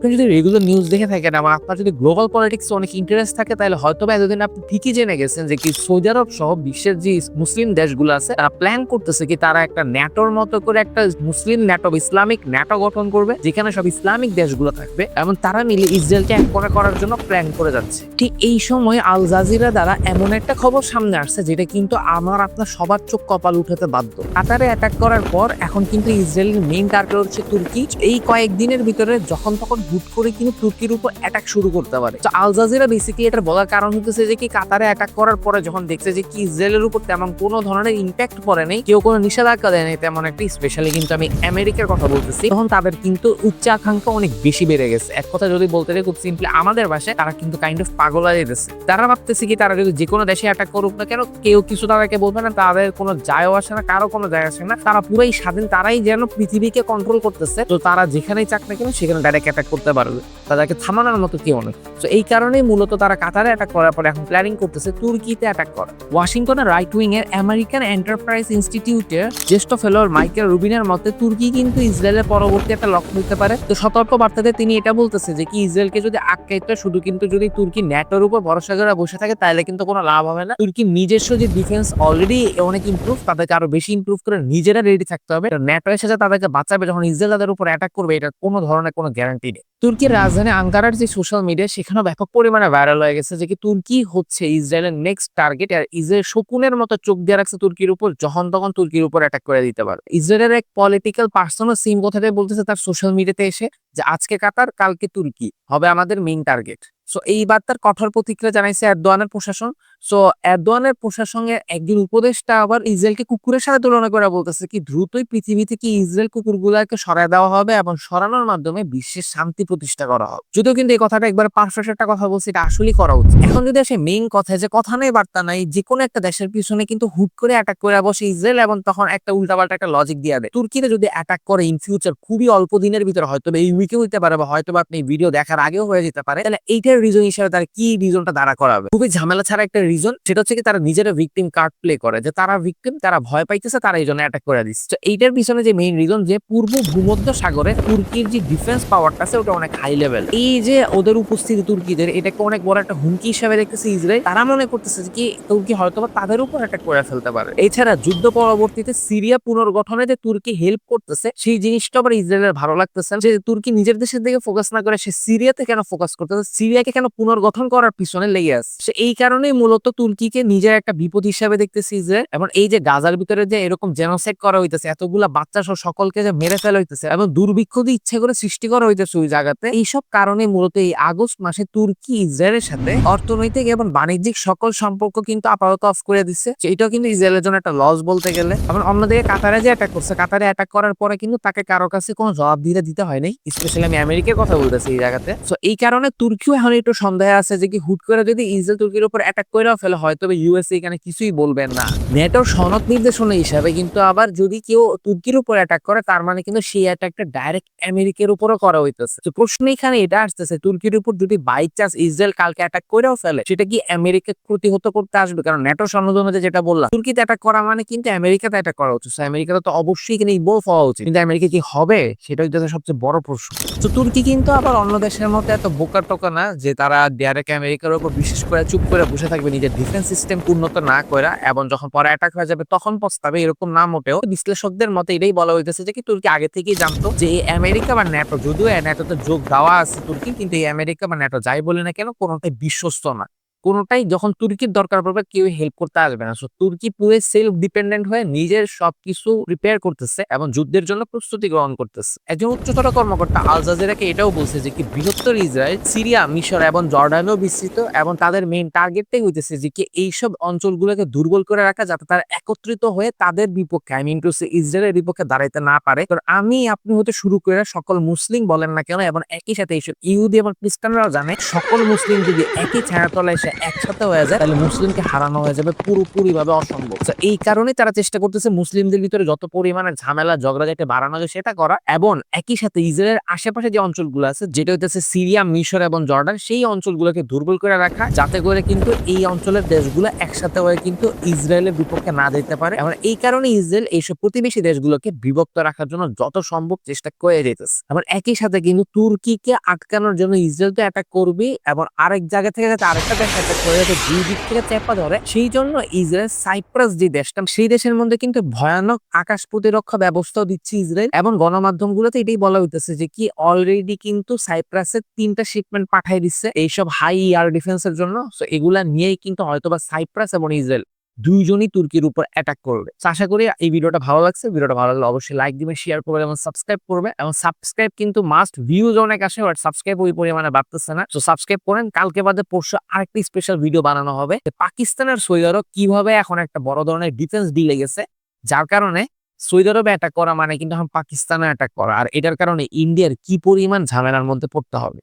আপনি যদি regular news দেখে থাকেন এবং আপনার যদি গ্লোবাল পলিটিক্সে অনেক ইন্টারেস্ট থাকে, তাহলে হয়তো বা এতদিন আপনি ঠিকই জেনে গেছেন যে কি সৌদি আরব সহ বিশ্বের যে মুসলিম দেশগুলো আছে, তারা প্ল্যান করতেছে কি তারা একটা ন্যাটোর মতো করে একটা মুসলিম ন্যাটো ইসলামিক ন্যাটো গঠন করবে, যেখানে সব ইসলামিক দেশগুলো থাকবে, এবং তারা মিলে ইসরায়েলকে এক করে করার জন্য প্ল্যান করে যাচ্ছে। ঠিক এই সময় আল জাজিরা দ্বারা এমন একটা খবর সামনে আসছে, যেটা কিন্তু আমার আপনার সবার চোখ কপাল উঠাতে বাধ্য। কাতারে অ্যাটাক করার পর এখন কিন্তু ইসরায়েলের মেইন টার্গেট হচ্ছে তুর্কি। এই কয়েকদিনের ভিতরে যখন তখন হুট করে কিন্তু তুর্কির উপর অ্যাটাক শুরু করতে পারে। তো আল জাজিরা বেসিক্যালি এটা বলার কারণ হচ্ছে যে কি কাতারে অ্যাটাক করার পরে যখন দেখছে যে কি ইসরায়েলের উপর তেমন কোনো ধরনের ইম্প্যাক্ট পড়ে নেই, কেউ কোনো নিষেধাজ্ঞা দেয় নাই তেমন একটা স্পেশালি কিন্তু আমি আমেরিকার কথা বলতেছি, তখন তাদের কিন্তু উচ্চাকাঙ্ক্ষা অনেক বেশি বেড়ে গেছে। এক কথা যদি বলতে চাই খুব সিম্পলি আমাদের ভাষায় তারা কিন্তু কাইন্ড অফ পাগল গেছে তারা ভাবতেছে কি তারা যদি যে কোনো দেশে অ্যাটাক করুক না কেন, কেউ কিছু তাদেরকে বলবে না, তাদের কোনো যায়ও আসে না, কারও কোনো যায় আসে না। তারা পুরাই স্বাধীন, তারাই যেন পৃথিবীকে কন্ট্রোল করতেছে। তো তারা যেখানেই চাক না কেন, সেখানে ডাইরেক্ট অ্যাটাক করতে পারবে। তাদেরকে থামানোর মতো কেউ নেই। তো এই কারণেই মূলত তারা কাতারে অ্যাটাক করার পরে এখন প্ল্যানিং করতেছে তুর্কিতে অ্যাটাক করা। ওয়াশিংটনের রাইট উইং এর আমেরিকান এন্টারপ্রাইজ ইনস্টিটিউটের জ্যেষ্ঠ ফেলোর মাইকেল রুবিনের মতে, তুর্কি কিন্তু ইসরায়েলের পরবর্তী একটা লক্ষ্য হতে পারে। তো সতর্ক বার্তাতে তিনি এটা বলতেছে যে, কি ইসরায়েলকে যদি আটকাইতে, শুধু কিন্তু যদি তুর্কি ন্যাটোর উপর ভরসা করে বসে থাকে তাহলে কিন্তু কোনো লাভ হবে না। তুর্কি নিজস্ব যে ডিফেন্স অলরেডি অনেক ইমপ্রুভ তাদেরকে আরও বেশি ইমপ্রুভ করে নিজেরা রেডি থাকতে হবে। ন্যাটো এসে তাদেরকে বাঁচাবে, যখন ইসরায়েল তাদের উপর অ্যাটাক করবে, এটা কোনো ধরনের কোনো গ্যারান্টি নেই। তুর্কির রাজধানী আঙ্কারার যে সোশ্যাল মিডিয়া সেখানেও ব্যাপক পরিমাণে ভাইরাল হয়ে গেছে যে কি তুর্কি হচ্ছে ইসরায়েলের নেক্সট টার্গেট আর ইসরায়েল শকুনের মতো চোখ দিয়ে রাখছে তুর্কির উপর, যখন তখন তুর্কির উপর অ্যাটাক করে দিতে পারে। ইসরায়েলের এক পলিটিক্যাল পার্সোনাল সিম কথাটাই বলতেছে তার সোশ্যাল মিডিয়াতে এসে যে আজকে কাতার, কালকে তুর্কি, হবে আমাদের মেইন টার্গেট সো এই বার্তার কঠোর প্রতিক্রিয়া জানাইছে এরদোয়ানের প্রশাসন। সো এরদোয়ানের প্রশাসনের একজন উপদেষ্টা আবার ইসরায়েলকে কুকুরের সাথে তুলনা করে বলতেছে কি, দ্রুতই পৃথিবী থেকে ইসরায়েল কুকুরগুলাকে সরায় দেওয়া হবে এবং সরানোর মাধ্যমে বিশ্বের শান্তি প্রতিষ্ঠা করা হবে? যদিও কিন্তু এই কথাটা একবার পারফেক্ট একটা কথা বলছি, এটা আসলেই করা উচিত। এখন যদি আসে মেইন কথা যে কথা নেই, বার্তা নাই, যে কোনো একটা দেশের পিছনে কিন্তু হুট করে অ্যাটাক করে বসে ইসরায়েল এবং তখন একটা উল্টাপাল্টা একটা লজিক দিয়ে দেয়। তুর্কিতে যদি অ্যাটাক করে ইন ফিউচার খুবই অল্প দিনের ভিতরে হয়তো এই উইকে হইতে পারে বা হয়তো আপনি ভিডিও দেখার আগেও হয়ে যেতে পারে, তাহলে এইটার রিজন হিসেবে তারা কি রিজনটা দাঁড়া করাবে? খুবই ঝামেলা ছাড়া একটা রিজন সেটা হচ্ছে কি তারা নিজেরা ভিকটিম কার্ড প্লে করে, যে তারা ভিকটিম তারা ভয় পাইতেছে, তারা এই জন্য অ্যাটাক করে দিচ্ছে। তো এইটার পিছনে যে মেইন রিজন যে পূর্ব ভূমধ্য সাগরে তুর্কির যে ডিফেন্স পাওয়ারটা আছে, ওটা অনেক হাই লেভেল এই যে ওদের উপস্থিতি তুর্কিদের, এটাকে অনেক বড় একটা হুমকি হিসাবে দেখতেছে ইসরায়েল। তারা মনে করতেছে যে কি তুর্কি হয়তো বা তাদের উপর অ্যাটাক করে ফেলতে পারে। এছাড়া যুদ্ধ পরবর্তীতে সিরিয়া পুনর্গঠনে যে তুর্কি হেল্প করতেছে, সেই জিনিসটা আবার ইসরায়েলের ভালো লাগতেছে যে তুর্কি নিজের দেশের দিকে ফোকাস না করে, সে সিরিয়াতে কেন ফোকাস করতেছে? সিরিয়াকে কেন পুনর্গঠন করার পিছনে লেগে সে এই কারণেই মূলত তুর্কিকে নিজের একটা বিপদ হিসাবে দেখতেছে ইসরায়েল এবং এই যে গাজার ভিতরে যে এরকম জেনোসাইড করা হইতেছে, এতগুলা বাচ্চা সহ সকলকে যে মেরে ফেলা হইতেছে, এবং দুর্ভিক্ষ দিয়ে ইচ্ছে করে সৃষ্টি করা হইতেছে ওই জায়গাতে, এইসব কারণে মূলত এই আগস্ট মাসে তুর্কি ইসরায়েলের সাথে অর্থনৈতিক এবং বাণিজ্যিক সকল সম্পর্ক কিন্তু আপাতত অফ করে দিচ্ছে এটাও কিন্তু ইসরায়েলের জন্য একটা লস বলতে গেলে। এবং অন্যদিকে কাতারে যে অ্যাটাক করছে, কাতারে অ্যাটাক করার পরে কিন্তু তাকে কারও কাছে কোনো জবাব দিতে হয়নি। স্পেশালি আমি আমেরিকার কথা বলতেছি এই জায়গাতে। সো এই কারণে তুর্কিও এখন একটু সন্দেহ আছে যে কি হুট করে যদি ইসরায়েল তুর্কির উপর অ্যাটাক করেও ফেলে হয়তো ইউএসএ এখানে কিছুই বলবেন না। নেটোর সনদ নির্দেশনা হিসাবে কিন্তু আবার যদি কেউ তুর্কির উপর অ্যাটাক করে, তার মানে কিন্তু সেই অ্যাটাকটা ডাইরেক্ট আমেরিকার উপরও করা হইতেছে। তো প্রশ্ন এখানে এটা আসতেছে, তুর্কির উপর যদি বাই চান্স ইসরায়েল কালকে অ্যাটাক করেও ফেলে, সেটা কি আমেরিকা প্রতিহত করতে আসবে? কারণ নেটো সনদ অনুযায়ী যেটা বললাম, তুর্কিতে অ্যাটাক করা মানে কিন্তু আমেরিকাতে অ্যাটাক করা উচিত। আমেরিকাতে তো অবশ্যই এখানে ইনভলভ হওয়া উচিত। কিন্তু আমেরিকা কি হবে? সেটা হচ্ছে সবচেয়ে বড় প্রশ্ন। তো তুর্কি কিন্তু আবার অন্য দেশের মতো এত বোকা টোকা না যে তারা ডাইরেক্ট আমেরিকার উপর বিশেষ করে চুপ করে বসে থাকবে, নিজের ডিফেন্স সিস্টেম উন্নত না করে এবং যখন পরে অ্যাটাক হয়ে যাবে তখন পস্তাবে এরকম না মোটেও। বিশ্লেষকদের মতে এটাই বলা হইতেছে যে কি তুর্কি আগে থেকেই জানতো যে আমেরিকা বা ন্যাটো, যদিও ন্যাটোতে যোগ দেওয়া আছে তুর্কি, কিন্তু এই আমেরিকা বা ন্যাটো যাই বলে না কেন কোনোটাই বিশ্বস্ত না। কোনোটাই যখন তুর্কির দরকার পড়বে কেউ হেল্প করতে আসবে না। সো তুর্কি পুরো সেলফ ডিপেন্ডেন্ট হয়ে নিজের সবকিছু প্রিপেয়ার করতেছে এবং যুদ্ধের জন্য প্রস্তুতি গ্রহণ করতেছে। একজন উচ্চতর কর্মকর্তা আল জাজিরাকে এটাও বলছে যে কি বৃহত্তর ইসরায়েল, সিরিয়া, মিশর এবং জর্ডানেও বিস্তৃত এবং তাদের মেইন টার্গেটটাই হইতেছে যে কি এইসব অঞ্চলগুলোকে দুর্বল করে রাখা যাতে তারা একত্রিত হয়ে তাদের বিপক্ষে আই মিন টু সে ইসরায়েলের বিপক্ষে দাঁড়াইতে না পারে। কারণ আমি, আপনি হতে শুরু করে সকল মুসলিম বলেন না কেন? এবং একই সাথে এইসব ইহুদি এবং খ্রিস্টানরাও জানে, সকল মুসলিম যদি একই ছায়াতলায় একসাথে হয়ে যায়, তাহলে মুসলিমকে হারানো হয়ে যাবে পুরোপুরি ভাবে অসম্ভব এই কারণে তারা চেষ্টা করতেছে মুসলিমদের ভিতরে যত পরিমাণে ঝামেলা, ঝগড়া যাতে বাড়ানো যায় সেটা করা এবং একই সাথে ইসরায়েলের আশেপাশে যে অঞ্চলগুলো আছে, যেটা হইতেছে সিরিয়া, মিশর এবং জর্ডান, সেই অঞ্চলগুলোকে দুর্বল করে রাখা, যাতে করে কিন্তু এই অঞ্চলের দেশগুলো একসাথে হয়ে কিন্তু ইসরায়েলের বিপক্ষে না যেতে পারে এবং এই কারণে ইসরায়েল এইসব প্রতিবেশী দেশগুলোকে বিভক্ত রাখার জন্য যত সম্ভব চেষ্টা করে যেতেছে। এবং একই সাথে কিন্তু তুর্কিকে আটকানোর জন্য ইসরায়েল তো অ্যাটাক করবে এবং আরেক জায়গা থেকে যাতে আরেকটা দেশ ধরে, সেই জন্য সাইপ্রাস যে দেশটা, সেই দেশের মধ্যে কিন্তু ভয়ানক আকাশ প্রতিরক্ষা ব্যবস্থাও দিচ্ছে এবং গণমাধ্যমগুলোতে এটাই বলা হইতেছে যে কি অলরেডি কিন্তু সাইপ্রাসের তিনটা শিপমেন্ট পাঠিয়ে দিচ্ছে এইসব হাই এয়ার ডিফেন্সের জন্য। সো এগুলা নিয়েই কিন্তু হয়তোবা সাইপ্রাস এবং ইসরায়েল দুইজনই তুর্কির উপর অ্যাটাক করবে। আশা করি এই ভিডিওটা ভালো লাগছে। ভিডিওটা ভালো লাগলে অবশ্যই লাইক দিবে শেয়ার করবে এবং সাবস্ক্রাইব করবে। এবং সাবস্ক্রাইব কিন্তু মাস্ট ভিউজ অনেক আসে বাট সাবস্ক্রাইব ওই পরিমাণে বাড়তেছে না। তো সাবস্ক্রাইব করেন। কালকে বাদে পরশু আরেকটি স্পেশাল ভিডিও বানানো হবে। পাকিস্তানের সৌদি আরব কীভাবে এখন একটা বড় ধরনের ডিফেন্স ডিলে গেছে যার কারণে সৌদি আরবে অ্যাটাক করা মানে কিন্তু এখন পাকিস্তানে অ্যাটাক করা। আর এটার কারণে ইন্ডিয়ার কি পরিমাণ ঝামেলার মধ্যে পড়তে হবে।